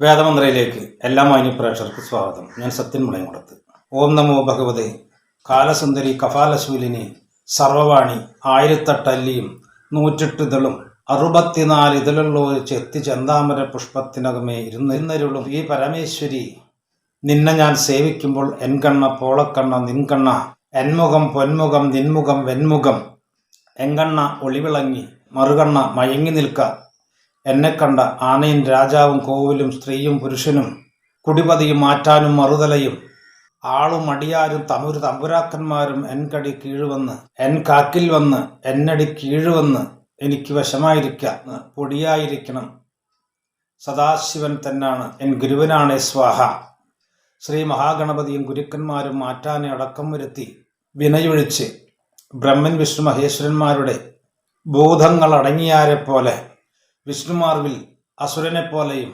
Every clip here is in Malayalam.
വേദമന്ത്രയിലേക്ക് എല്ലാ മാന്യ പ്രേക്ഷകർക്കും സ്വാഗതം. ഞാൻ സത്യൻ മുളയമുടത്ത് ഓം നമോ ഭഗവതേ. കാലസുന്ദരി കഫാലശൂലിനി സർവവാണി ആയിരത്തെട്ടല്ലിയും നൂറ്റെട്ടിതളും അറുപത്തിനാല് ഇതിലുള്ള ഒരു ചെത്തി ചെന്താമര പുഷ്പത്തിനകമേ ഇരുന്നിരുന്നരുളും ഈ പരമേശ്വരി നിന്നെ ഞാൻ സേവിക്കുമ്പോൾ എൻകണ്ണ പോളക്കണ്ണ നിൻകണ്ണ എൻമുഖം പൊന്മുഖം നിൻമുഖം വെൺമുഖം എങ്കണ്ണ ഒളിവിളങ്ങി മറുകണ്ണ മയങ്ങി നിൽക്ക. എന്നെ കണ്ട ആനയും രാജാവും കോവിലും സ്ത്രീയും പുരുഷനും കുടിപതിയും മാറ്റാനും മറുതലയും ആളും അടിയാരും തമൂര് തമ്പുരാക്കന്മാരും എൻ കടി കീഴുവന്ന് എൻ കാക്കിൽ വന്ന് എന്നടി കീഴുവന്ന് എനിക്ക് വശമായിരിക്ക പൊടിയായിരിക്കണം. സദാശിവൻ തന്നാണ് എൻ ഗുരുവനാണ് സ്വാഹ. ശ്രീ മഹാഗണപതിയും ഗുരുക്കന്മാരും മാറ്റാനെ അടക്കം വരുത്തി വിനയൊഴിച്ച് ബ്രഹ്മൻ വിഷ്ണു മഹേശ്വരന്മാരുടെ ഭൂതങ്ങളടങ്ങിയാരെ പോലെ വിഷ്ണുമാർവിൽ അസുരനെപ്പോലെയും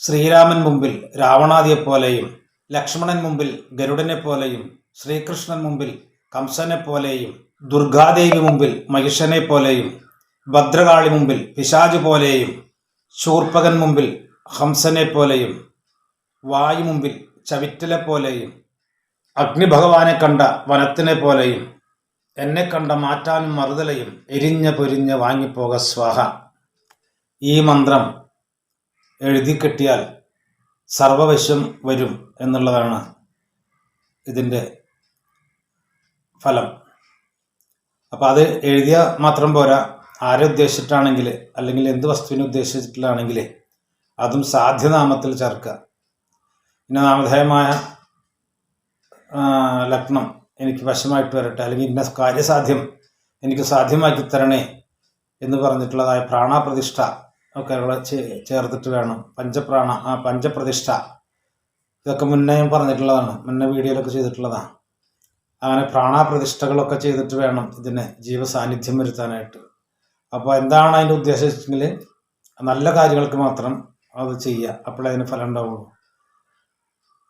ശ്രീരാമൻ മുമ്പിൽ രാവണാദിയെപ്പോലെയും ലക്ഷ്മണൻ മുമ്പിൽ ഗരുഡനെപ്പോലെയും ശ്രീകൃഷ്ണൻ മുമ്പിൽ കംസനെപ്പോലെയും ദുർഗാദേവി മുമ്പിൽ മഹിഷനെ പോലെയും ഭദ്രകാളി മുമ്പിൽ പിശാജ് പോലെയും ശൂർപ്പകൻ മുമ്പിൽ ഹംസനെ പോലെയും വായു മുമ്പിൽ ചവിറ്റലെ പോലെയും അഗ്നിഭഗവാനെ കണ്ട വനത്തിനെ പോലെയും എന്നെ കണ്ട മാറ്റാനും മറുതലയും എരിഞ്ഞ പൊരിഞ്ഞ് വാങ്ങിപ്പോക സ്വാഹ. ഈ മന്ത്രം എഴുതി കെട്ടിയാൽ സർവവശ്യം വരും എന്നുള്ളതാണ് ഇതിന്റെ ഫലം. അപ്പോൾ അത് എഴുതിയ മാത്രം പോരാ. ആരെ ഉദ്ദേശിച്ചിട്ടാണെങ്കിൽ അല്ലെങ്കിൽ എന്ത് വസ്തുവിനെ ഉദ്ദേശിച്ചിട്ടാണെങ്കിൽ അതും സാധ്യനാമത്തിൽ ചേർക്കുക. പിന്നെ നാമധേയമായ ലഗ്നം എനിക്ക് വശമായിട്ട് വരട്ടെ അല്ലെങ്കിൽ ഇന്ന കാര്യസാധ്യം എനിക്ക് സാധ്യമാക്കി തരണേ എന്ന് പറഞ്ഞിട്ടുള്ളതായ പ്രാണപ്രതിഷ്ഠ ഒക്കെ ഇവിടെ ചേ- ചേർത്തിട്ട് വേണം. പഞ്ചപ്രാണ ആ പഞ്ചപ്രതിഷ്ഠ. ഇതൊക്കെ മുന്നേ ഞാൻ പറഞ്ഞിട്ടുള്ളതാണ്. മുന്നേ വീഡിയോയിലൊക്കെ ചെയ്തിട്ടുള്ളതാണ് അങ്ങനെ പ്രാണാപ്രതിഷ്ഠകളൊക്കെ ചെയ്തിട്ട് വേണം ഇതിന് ജീവസാന്നിധ്യം വരുത്താനായിട്ട്. അപ്പോൾ എന്താണ് അതിന്റെ ഉദ്ദേശിച്ചെങ്കിൽ നല്ല കാര്യങ്ങൾക്ക് മാത്രം അത് ചെയ്യുക. അപ്പോഴേ അതിന് ഫലം ഉണ്ടാവുള്ളൂ.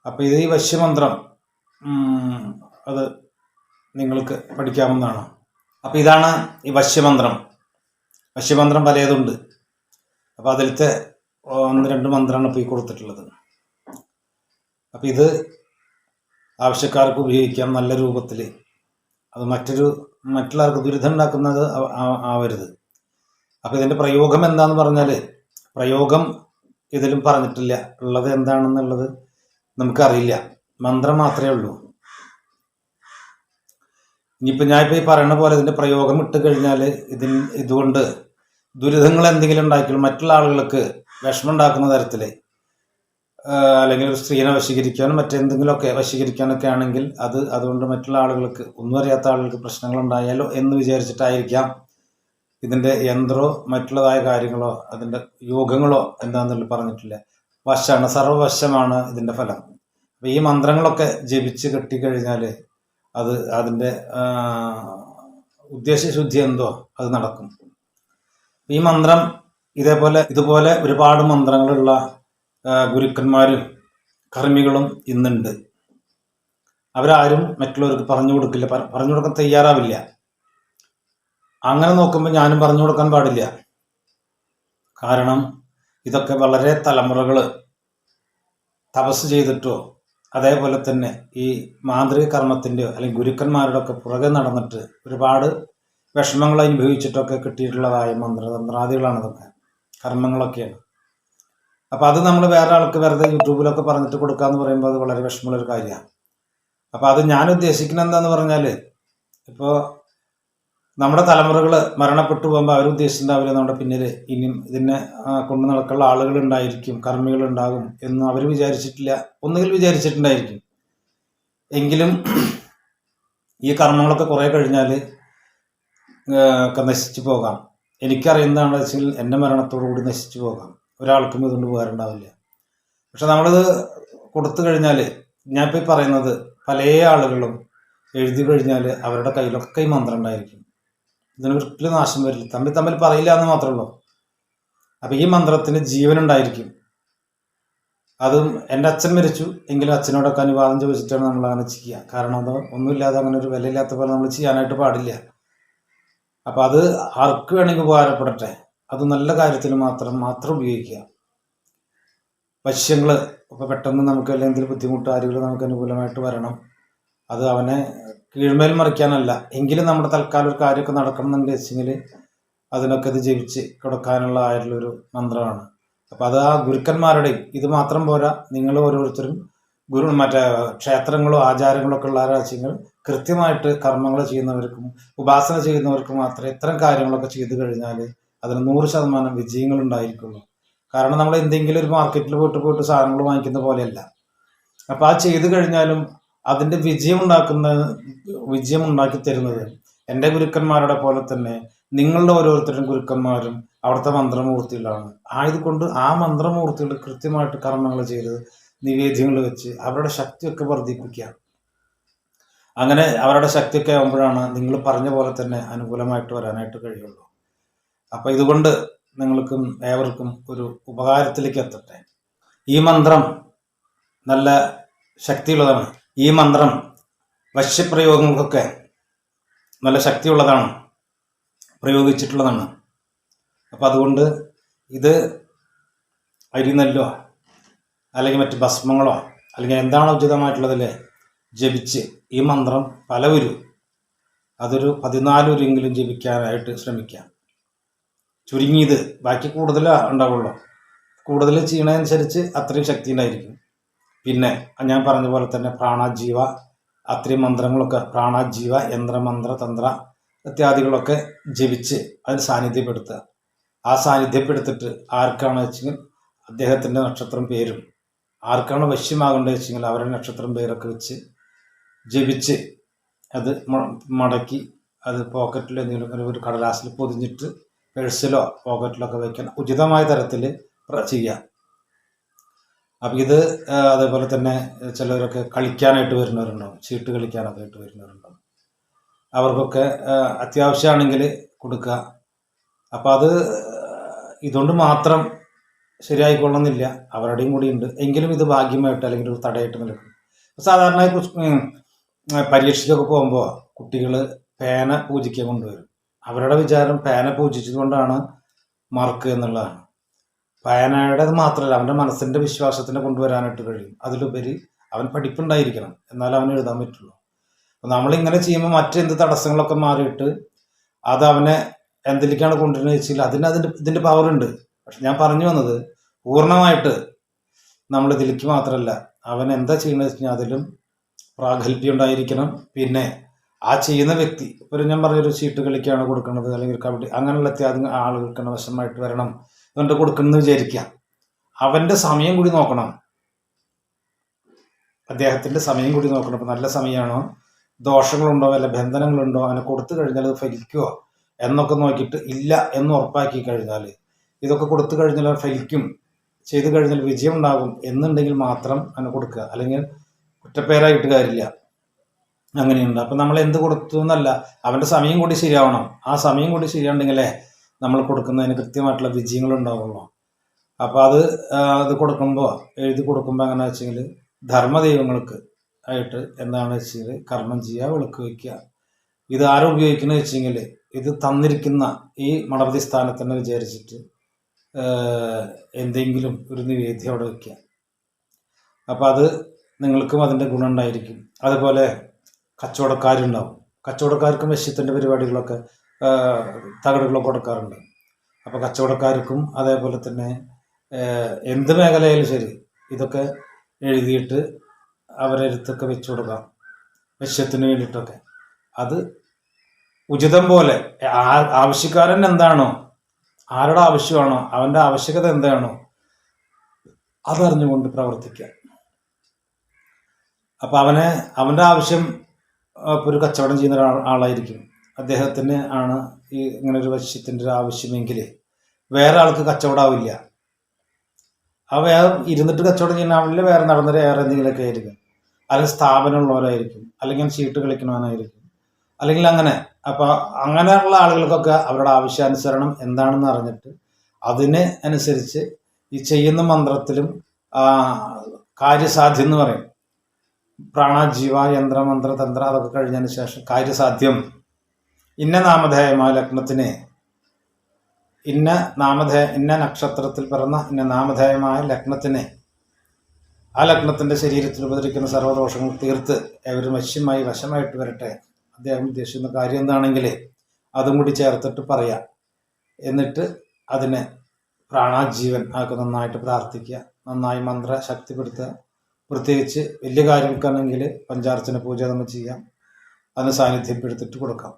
അപ്പോൾ ഇത് ഈ വശ്യമന്ത്രം അത് നിങ്ങൾക്ക് പഠിക്കാവുന്നതാണ്. അപ്പോൾ ഇതാണ് ഈ വശ്യമന്ത്രം. വശ്യമന്ത്രം പലതുണ്ട്. അപ്പോൾ അതിലത്തെ ഒന്ന് രണ്ട് മന്ത്രമാണ് ഇപ്പോൾ ഈ കൊടുത്തിട്ടുള്ളത്. അപ്പോൾ ഇത് ആവശ്യക്കാർക്ക് ഉപയോഗിക്കാം നല്ല രൂപത്തിൽ അത് മറ്റൊരു മറ്റുള്ളവർക്ക് ദുരിതം ഉണ്ടാക്കുന്നത് ആവരുത്. അപ്പോൾ ഇതിന്റെ പ്രയോഗം എന്താന്ന് പറഞ്ഞാൽ പ്രയോഗം ഇതിലും പറഞ്ഞിട്ടില്ല. ഉള്ളത് എന്താണെന്നുള്ളത് നമുക്കറിയില്ല. മന്ത്രം മാത്രമേ ഉള്ളൂ. ഇനിയിപ്പോൾ ഞാനിപ്പോൾ ഈ പറയുന്ന പോലെ ഇതിന്റെ പ്രയോഗം ഇട്ട് കഴിഞ്ഞാൽ ഇതിൽ ഇതുകൊണ്ട് ദുരിതങ്ങൾ എന്തെങ്കിലും ഉണ്ടാക്കിയാൽ മറ്റുള്ള ആളുകൾക്ക് വിഷമം ഉണ്ടാക്കുന്ന തരത്തിൽ അല്ലെങ്കിൽ ഒരു സ്ത്രീനെ വശീകരിക്കാനും മറ്റെന്തെങ്കിലുമൊക്കെ വശീകരിക്കാനൊക്കെ ആണെങ്കിൽ അത് അതുകൊണ്ട് മറ്റുള്ള ആളുകൾക്ക് ഒന്നും അറിയാത്ത ആളുകൾക്ക് പ്രശ്നങ്ങൾ ഉണ്ടായാലോ എന്ന് വിചാരിച്ചിട്ടായിരിക്കാം ഇതിന്റെ യന്ത്രോ മറ്റുള്ളതായ കാര്യങ്ങളോ അതിന്റെ യോഗങ്ങളോ എന്താണെന്നുള്ള പറഞ്ഞിട്ടില്ല. വശമാണ് സർവവശമാണ് ഇതിന്റെ ഫലം. അപ്പം ഈ മന്ത്രങ്ങളൊക്കെ ജപിച്ച് കെട്ടിക്കഴിഞ്ഞാൽ അത് അതിന്റെ ഉദ്ദേശശുദ്ധി എന്തോ അത് നടക്കും. ഈ മന്ത്രം ഇതേപോലെ ഇതുപോലെ ഒരുപാട് മന്ത്രങ്ങളുള്ള ഗുരുക്കന്മാരും കർമ്മികളും ഇന്നുണ്ട്. അവരാരും മറ്റുള്ളവർക്ക് പറഞ്ഞു കൊടുക്കില്ല പറഞ്ഞു കൊടുക്കാൻ തയ്യാറാവില്ല. അങ്ങനെ നോക്കുമ്പോൾ ഞാനും പറഞ്ഞു കൊടുക്കാൻ പാടില്ല. കാരണം ഇതൊക്കെ വളരെ തലമുറകൾ തപസ് ചെയ്തിട്ടോ അതേപോലെ തന്നെ ഈ മാന്ത്രിക കർമ്മത്തിന്റെയോ അല്ലെങ്കിൽ ഗുരുക്കന്മാരുടെ ഒക്കെ പുറകെ നടന്നിട്ട് ഒരുപാട് വിഷമങ്ങൾ അനുഭവിച്ചിട്ടൊക്കെ കിട്ടിയിട്ടുള്ളതായ മന്ത്രതന്ത്രാദികളാണ് ഇതൊക്കെ കർമ്മങ്ങളൊക്കെയാണ്. അപ്പോൾ അത് നമ്മൾ വേറെ ആൾക്ക് വെറുതെ യൂട്യൂബിലൊക്കെ പറഞ്ഞിട്ട് കൊടുക്കുക കൊടുക്കാന്ന് പറയുമ്പോൾ അത് വളരെ വിഷമമുള്ളൊരു കാര്യമാണ്. അപ്പോൾ അത് ഞാൻ ഉദ്ദേശിക്കുന്നത് എന്താന്ന് പറഞ്ഞാൽ ഇപ്പോൾ നമ്മുടെ തലമുറകൾ മരണപ്പെട്ടു പോകുമ്പോൾ അവരുദ്ദേശിച്ചിട്ടുണ്ടാവില്ല. നമ്മുടെ പിന്നിൽ ഇനിയും ഇതിനെ കൊണ്ടു നടക്കുള്ള ആളുകൾ ഉണ്ടായിരിക്കും കർമ്മികൾ ഉണ്ടാകും എന്ന് അവർ വിചാരിച്ചിട്ടില്ല. ഒന്നുകിൽ വിചാരിച്ചിട്ടുണ്ടായിരിക്കും. എങ്കിലും ഈ കർമ്മങ്ങളൊക്കെ കുറേ കഴിഞ്ഞാൽ ഒക്കെ നശിച്ചു പോകാം. എനിക്കറിയുന്നതാണെന്ന് വെച്ചാൽ എന്റെ മരണത്തോടു കൂടി നശിച്ചു പോകാം. ഒരാൾക്കും ഇതുകൊണ്ട് ഉപകാരം പക്ഷെ നമ്മളിത് കൊടുത്തു കഴിഞ്ഞാൽ ഞാൻ ഇപ്പോൾ പറയുന്നത് പല ആളുകളും എഴുതി കഴിഞ്ഞാൽ അവരുടെ കയ്യിലൊക്കെ ഈ മന്ത്രം ഉണ്ടായിരിക്കും. ഇതിന് ഒരിക്കലും നാശം വരില്ല. തമ്മിൽ തമ്മിൽ പറയില്ല എന്ന് മാത്രമേ ഉള്ളൂ. അപ്പം ഈ മന്ത്രത്തിന് ജീവനുണ്ടായിരിക്കും അതും എന്റെ അച്ഛൻ മരിച്ചു എങ്കിലും അച്ഛനോടൊക്കെ അനുവാദം ചോദിച്ചിട്ടാണ് നമ്മൾ അങ്ങനെ ചെയ്യുക. കാരണം അത് ഒന്നുമില്ലാതെ അങ്ങനെ ഒരു വിലയില്ലാത്ത പോലെ നമ്മൾ ചെയ്യാനായിട്ട് പാടില്ല. അപ്പം അത് ആർക്ക് വേണമെങ്കിൽ ഉപകാരപ്പെടട്ടെ. അത് നല്ല കാര്യത്തിൽ മാത്രം മാത്രം ഉപയോഗിക്കുക. വശ്യങ്ങൾ ഇപ്പോൾ പെട്ടെന്ന് നമുക്ക് അല്ലെങ്കിൽ ബുദ്ധിമുട്ട് ആരെങ്കിലും നമുക്ക് അനുകൂലമായിട്ട് വരണം. അത് അവനെ കീഴ്മേൽ മറിക്കാനല്ല. എങ്കിലും നമ്മുടെ തൽക്കാലം ഒരു കാര്യമൊക്കെ നടക്കണം എന്ന് വെച്ചെങ്കിൽ അതിനൊക്കെ ഇത് ജപിച്ച് കൊടുക്കാനുള്ള ആയിട്ടുള്ളൊരു മന്ത്രമാണ്. അപ്പോൾ അത് ആ ഗുരുക്കന്മാരുടെയും ഇത് മാത്രം പോരാ. നിങ്ങൾ ഓരോരുത്തരും ഗുരു മറ്റേ ക്ഷേത്രങ്ങളോ ആചാരങ്ങളോ ഒക്കെ ഉള്ള രാജ്യങ്ങൾ കൃത്യമായിട്ട് കർമ്മങ്ങൾ ചെയ്യുന്നവർക്കും ഉപാസന ചെയ്യുന്നവർക്കും മാത്രമേ ഇത്തരം കാര്യങ്ങളൊക്കെ ചെയ്തു കഴിഞ്ഞാൽ അതിന് നൂറ് ശതമാനം വിജയങ്ങൾ ഉണ്ടായിരിക്കുള്ളൂ. കാരണം നമ്മൾ എന്തെങ്കിലും ഒരു മാർക്കറ്റിൽ പോയിട്ട് പോയിട്ട് സാധനങ്ങൾ വാങ്ങിക്കുന്ന പോലെയല്ല. അപ്പോൾ ആ ചെയ്തു കഴിഞ്ഞാലും അതിന്റെ വിജയം ഉണ്ടാക്കുന്ന വിജയം ഉണ്ടാക്കി തരുന്നത് എന്റെ ഗുരുക്കന്മാരുടെ പോലെ തന്നെ നിങ്ങളുടെ ഓരോരുത്തരും ഗുരുക്കന്മാരും അവിടുത്തെ മന്ത്രമൂർത്തികളാണ്. ആയതുകൊണ്ട് ആ മന്ത്രമൂർത്തികൾ കൃത്യമായിട്ട് കർമ്മങ്ങൾ ചെയ്ത് നിവേദ്യങ്ങൾ വെച്ച് അവരുടെ ശക്തിയൊക്കെ വർദ്ധിപ്പിക്കുക. അങ്ങനെ അവരുടെ ശക്തിയൊക്കെ ആകുമ്പോഴാണ് നിങ്ങൾ പറഞ്ഞ പോലെ തന്നെ അനുകൂലമായിട്ട് വരാനായിട്ട് കഴിയുള്ളൂ. അപ്പോൾ ഇതുകൊണ്ട് നിങ്ങൾക്കും ഏവർക്കും ഒരു ഉപകാരത്തിലേക്ക് എത്തട്ടെ. ഈ മന്ത്രം നല്ല ശക്തിയുള്ളതാണ്. ഈ മന്ത്രം വശ്യപ്രയോഗങ്ങൾക്കൊക്കെ നല്ല ശക്തിയുള്ളതാണ്. പ്രയോഗിച്ചിട്ടുള്ളതാണ്. അപ്പം അതുകൊണ്ട് ഇത് അരിനെല്ലോ അല്ലെങ്കിൽ മറ്റ് ഭസ്മങ്ങളോ അല്ലെങ്കിൽ എന്താണോ ഉചിതമായിട്ടുള്ളതിൽ ജപിച്ച് ഈ മന്ത്രം പലവരും അതൊരു പതിനാലുരെങ്കിലും ജപിക്കാനായിട്ട് ശ്രമിക്കാം ചുരുങ്ങിയത് ബാക്കി കൂടുതൽ ഉണ്ടാവുള്ളൂ. കൂടുതൽ ചെയ്യണതനുസരിച്ച് അത്രയും ശക്തി ഉണ്ടായിരിക്കും. പിന്നെ ഞാൻ പറഞ്ഞ പോലെ തന്നെ പ്രാണാജീവ അത്രയും മന്ത്രങ്ങളൊക്കെ പ്രാണാജീവ യന്ത്രമന്ത്ര തന്ത്ര ഇത്യാദികളൊക്കെ ജപിച്ച് അതിന് സാന്നിധ്യപ്പെടുത്തുക. ആ സാന്നിധ്യപ്പെടുത്തിട്ട് ആർക്കാണെന്ന് വെച്ചെങ്കിൽ അദ്ദേഹത്തിന്റെ നക്ഷത്രം പേരും ആർക്കാണ് വശ്യമാകേണ്ടത് വെച്ചെങ്കിൽ അവരുടെ നക്ഷത്രം പേരൊക്കെ വെച്ച് ജപിച്ച് അത് മടക്കി അത് പോക്കറ്റിൽ എന്തെങ്കിലും ഒരു കടലാസിൽ പൊതിഞ്ഞിട്ട് പേഴ്സിലോ പോക്കറ്റിലൊക്കെ വയ്ക്കാൻ ഉചിതമായ തരത്തിൽ ചെയ്യുക അപ്പം ഇത് അതേപോലെ തന്നെ ചിലവരൊക്കെ കളിക്കാനായിട്ട് വരുന്നവരുണ്ടാവും. ചീട്ട് കളിക്കാനൊക്കെ ആയിട്ട് വരുന്നവരുണ്ടാവും. അവർക്കൊക്കെ അത്യാവശ്യമാണെങ്കിൽ കൊടുക്കുക. അപ്പം അത് ഇതുകൊണ്ട് മാത്രം ശരിയായിക്കൊള്ളുന്നില്ല. അവരുടെയും കൂടി ഉണ്ട് എങ്കിലും ഇത് ഭാഗ്യമായിട്ട് അല്ലെങ്കിൽ ഒരു തടയായിട്ട് നിൽക്കും. സാധാരണ പരീക്ഷയ്ക്കൊക്കെ പോകുമ്പോൾ കുട്ടികൾ പേന പൂജിക്കാൻ കൊണ്ടുവരും. അവരുടെ വിചാരം പേന പൂജിച്ചതുകൊണ്ടാണ് മാർക്ക് എന്നുള്ളതാണ്. പേനയുടെ മാത്രമല്ല അവന്റെ മനസ്സിന്റെ വിശ്വാസത്തിനെ കൊണ്ടുവരാനായിട്ട് കഴിയും. അതിലുപരി അവൻ പഠിപ്പുണ്ടായിരിക്കണം. എന്നാലേ അവന് എഴുതാൻ പറ്റുള്ളൂ. നമ്മളിങ്ങനെ ചെയ്യുമ്പോൾ മറ്റെന്ത് തടസ്സങ്ങളൊക്കെ മാറിയിട്ട് അത് അവനെ എന്തിലേക്കാണ് കൊണ്ടുവരുന്നത് വെച്ചാൽ അതിന് അതിന്റെ ഇതിന്റെ പവറുണ്ട് പക്ഷെ ഞാൻ പറഞ്ഞു വന്നത് പൂർണമായിട്ട് നമ്മൾ ഇതിലേക്ക് മാത്രമല്ല അവൻ എന്താ ചെയ്യുന്നത് വെച്ച് കഴിഞ്ഞാൽ അതിലും പ്രാഗൽഭ്യം ഉണ്ടായിരിക്കണം. പിന്നെ ആ ചെയ്യുന്ന വ്യക്തി ഒരു ഞാൻ പറഞ്ഞൊരു ചീട്ട് കളിക്കാണ് കൊടുക്കുന്നത് അല്ലെങ്കിൽ കബഡി അങ്ങനെയുള്ള അത്യാധുനിക ആളുകൾക്കാണ് വശമായിട്ട് വരണം എന്നിട്ട് കൊടുക്കണമെന്ന് വിചാരിക്കുക. അവന്റെ സമയം കൂടി നോക്കണം. അദ്ദേഹത്തിന്റെ സമയം കൂടി നോക്കണം. ഇപ്പം നല്ല സമയമാണോ? ദോഷങ്ങളുണ്ടോ? അല്ല ബന്ധനങ്ങളുണ്ടോ? അങ്ങനെ കൊടുത്തു കഴിഞ്ഞാൽ അത് ഫലിക്കുമോ എന്നൊക്കെ നോക്കിയിട്ട് ഇല്ല എന്ന് ഉറപ്പാക്കി കഴിഞ്ഞാൽ ഇതൊക്കെ കൊടുത്തു കഴിഞ്ഞാൽ ഫലിക്കും. ചെയ്തു കഴിഞ്ഞാൽ വിജയം ഉണ്ടാകും എന്നുണ്ടെങ്കിൽ മാത്രം അങ്ങനെ കൊടുക്കുക. അല്ലെങ്കിൽ കുറ്റപ്പേരായിട്ട് കാര്യമില്ല. അങ്ങനെയുണ്ട്. അപ്പം നമ്മൾ എന്ത് കൊടുത്തു എന്നല്ല അവന്റെ സമയം കൂടി ശരിയാവണം. ആ സമയം കൂടി ശരിയാണെങ്കിലേ നമ്മൾ കൊടുക്കുന്നതിന് കൃത്യമായിട്ടുള്ള വിജയങ്ങൾ ഉണ്ടാവുള്ളൂ. അപ്പോൾ അത് അത് കൊടുക്കുമ്പോൾ എഴുതി കൊടുക്കുമ്പോൾ എങ്ങനെ വെച്ചെങ്കിൽ ധർമ്മദൈവങ്ങൾക്ക് ആയിട്ട് എന്താണ് വെച്ചാൽ കർമ്മം ചെയ്യുക വിളക്ക് വയ്ക്കുക. ഇത് ആരും ഉപയോഗിക്കുന്നത് വെച്ചെങ്കിൽ ഇത് തന്നിരിക്കുന്ന ഈ മണപതി സ്ഥാനത്തന്നെ വിചാരിച്ചിട്ട് എന്തെങ്കിലും ഒരു നിവേദ്യം അവിടെ വയ്ക്കുക അപ്പോൾ അത് നിങ്ങൾക്കും അതിന്റെ ഗുണം ഉണ്ടായിരിക്കും. അതുപോലെ കച്ചവടക്കാരുണ്ടാവും. കച്ചവടക്കാർക്കും വശ്യത്തിന്റെ പരിപാടികളൊക്കെ തകടുകളൊക്കെ കൊടുക്കാറുണ്ട്. അപ്പോൾ കച്ചവടക്കാർക്കും അതേപോലെ തന്നെ എന്ത് മേഖലയിലും ശരി ഇതൊക്കെ എഴുതിയിട്ട് അവരെ അടുത്തൊക്കെ വെച്ചു കൊടുക്കാം വശ്യത്തിന് വേണ്ടിയിട്ടൊക്കെ. അത് ഉചിതം പോലെ ആവശ്യക്കാരൻ എന്താണോ ആരുടെ ആവശ്യമാണോ അവന്റെ ആവശ്യകത എന്താണോ അതറിഞ്ഞുകൊണ്ട് പ്രവർത്തിക്കുക. അപ്പം അവനെ അവന്റെ ആവശ്യം ഇപ്പോൾ ഒരു കച്ചവടം ചെയ്യുന്ന ഒരാൾ ആളായിരിക്കും. അദ്ദേഹത്തിന് ആണ് ഈ ഇങ്ങനെ ഒരു വശ്യത്തിന്റെ ഒരു ആവശ്യമെങ്കിൽ വേറെ ആൾക്ക് കച്ചവടമാവില്ല ആ വേറെ ഇരുന്നിട്ട് കച്ചവടം ചെയ്യുന്ന വേറെ നടന്നൊരു വേറെ എന്തെങ്കിലുമൊക്കെ ആയിരിക്കും. അല്ലെങ്കിൽ സ്ഥാപനമുള്ളവരായിരിക്കും. അല്ലെങ്കിൽ ചീട്ട് കളിക്കണവനായിരിക്കും അല്ലെങ്കിൽ അങ്ങനെ. അപ്പോൾ അങ്ങനെയുള്ള ആളുകൾക്കൊക്കെ അവരുടെ ആവശ്യാനുസരണം എന്താണെന്ന് അറിഞ്ഞിട്ട് അതിന് അനുസരിച്ച് ഈ ചെയ്യുന്ന മന്ത്രത്തിലും കാര്യസാധ്യം എന്ന് പറയും. പ്രാണജീവ യന്ത്ര മന്ത്ര തന്ത്ര അതൊക്കെ കഴിഞ്ഞതിന് ശേഷം കാര്യസാധ്യം. ഇന്ന നാമധേയമായ ലഗ്നത്തിന് ഇന്ന നാമധേയ ഇന്ന നക്ഷത്രത്തിൽ പിറന്ന ഇന്ന നാമധേയമായ ലഗ്നത്തിന് ആ ലഗ്നത്തിന്റെ ശരീരത്തിൽ ഉപദ്രവിക്കുന്ന സർവദോഷങ്ങൾ തീർത്ത് ഏവരും വശ്യമായി വശമായിട്ട് വരട്ടെ. അദ്ദേഹം ഉദ്ദേശിക്കുന്ന കാര്യം എന്താണെങ്കിൽ അതും കൂടി ചേർത്തിട്ട് പറയാം. എന്നിട്ട് അതിനെ പ്രാണാജീവൻ ആക്കി നന്നായിട്ട് പ്രാർത്ഥിക്കുക. നന്നായി മന്ത്ര ശക്തിപ്പെടുത്തുക. പ്രത്യേകിച്ച് വലിയ കാര്യങ്ങൾക്കാണെങ്കിൽ പഞ്ചാർച്ചന പൂജ നമ്മൾ ചെയ്യാം. അതിന് സാന്നിധ്യപ്പെടുത്തിട്ട് കൊടുക്കാം.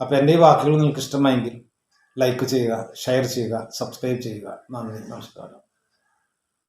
അപ്പോൾ എന്റെ ഈ വാക്കുകൾ നിങ്ങൾക്ക് ഇഷ്ടമായെങ്കിൽ ലൈക്ക് ചെയ്യുക ഷെയർ ചെയ്യുക സബ്സ്ക്രൈബ് ചെയ്യുക. നന്ദി നമസ്കാരം.